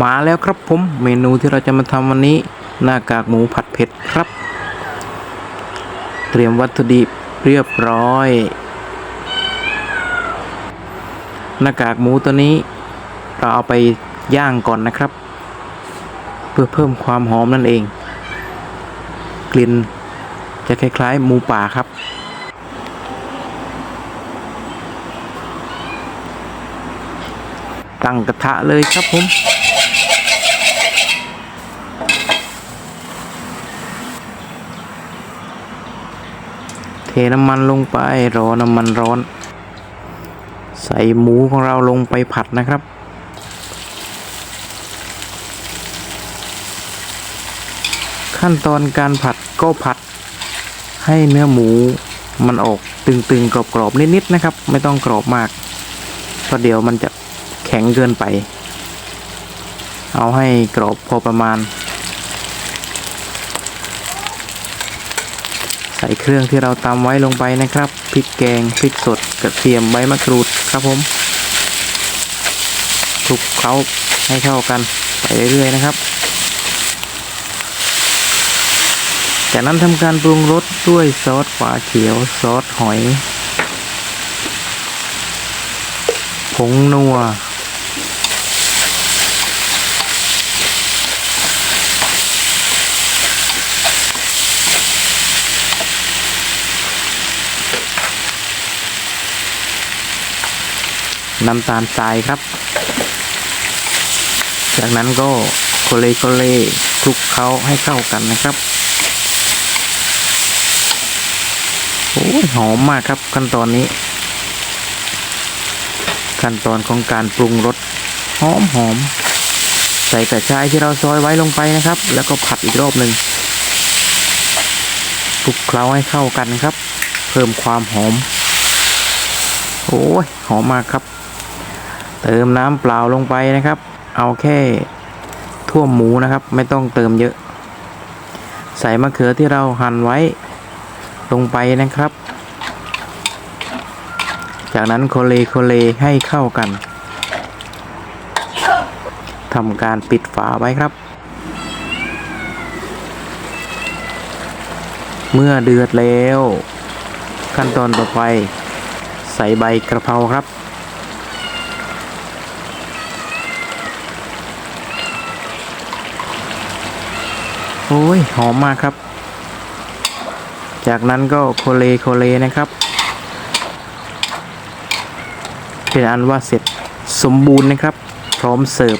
มาแล้วครับผมเมนูที่เราจะมาทำวันนี้ หน้ากากหมูผัดเผ็ดครับ เตรียมวัตถุดิบเรียบร้อย หน้ากากหมูตัวนี้ เราเอาไปย่างก่อนนะครับ เพื่อเพิ่มความหอมนั่นเอง กลิ่นจะคล้ายๆหมูป่าครับตั้งกระทะเลยครับผม เทน้ำมันลงไปรอน้ำมันร้อน ใส่หมูของเราลงไปผัดนะครับ ขั้นตอนการผัดก็ผัดให้เนื้อหมูมันออกตึงๆกรอบๆนิดๆนะครับ ไม่ต้องกรอบมากเพราะเดี๋ยวมันจะแข็งเกินไป เอาให้กรอบพอประมาณ ใส่เครื่องที่เราตำไว้ลงไปนะครับพริกแกงพริกสดกระเทียมใบมะกรูดครับผมคลุกเคล้าให้เข้ากันไปเรื่อยๆนะครับ จากนั้นทำการปรุงรสด้วยซอสฝาเขียวซอสหอย ผงนัว น้ำตาลทรายครับ จากนั้นก็โคเลโคเลคลุกเคล้าให้เข้ากันนะครับโอ้ยหอมมากครับขั้นตอนนี้ ขั้นตอนของการปรุงรสหอมหอมใส่กระชายที่เราซอยไว้ลงไปนะครับ แล้วก็ผัดอีกรอบหนึ่งคลุกเคล้าให้เข้ากันครับ เพิ่มความหอม โอ้ยหอมมากครับ เติมน้ำเปล่าลงไปนะครับ เอาแค่ท่วมหมูนะครับ ไม่ต้องเติมเยอะ ใส่มะเขือที่เราหั่นไว้ลงไปนะครับ จากนั้นโคเลโคเลให้เข้ากันทำการปิดฝาไว้ครับ เมื่อเดือดแล้ว ขั้นตอนต่อไป ใส่ใบกระเพราครับ โอ้ยหอมมากครับ จากนั้นก็โคเลโคเลนะครับ เป็นอันว่าเสร็จสมบูรณ์นะครับ พร้อมเสิร์ฟ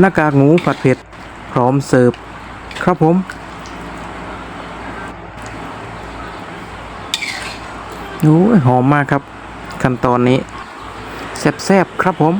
หน้ากากหมูผัดเผ็ด พร้อมเสิร์ฟครับผม โอ้ยหอมมากครับ ขั้นตอนนี้แซ่บๆครับผม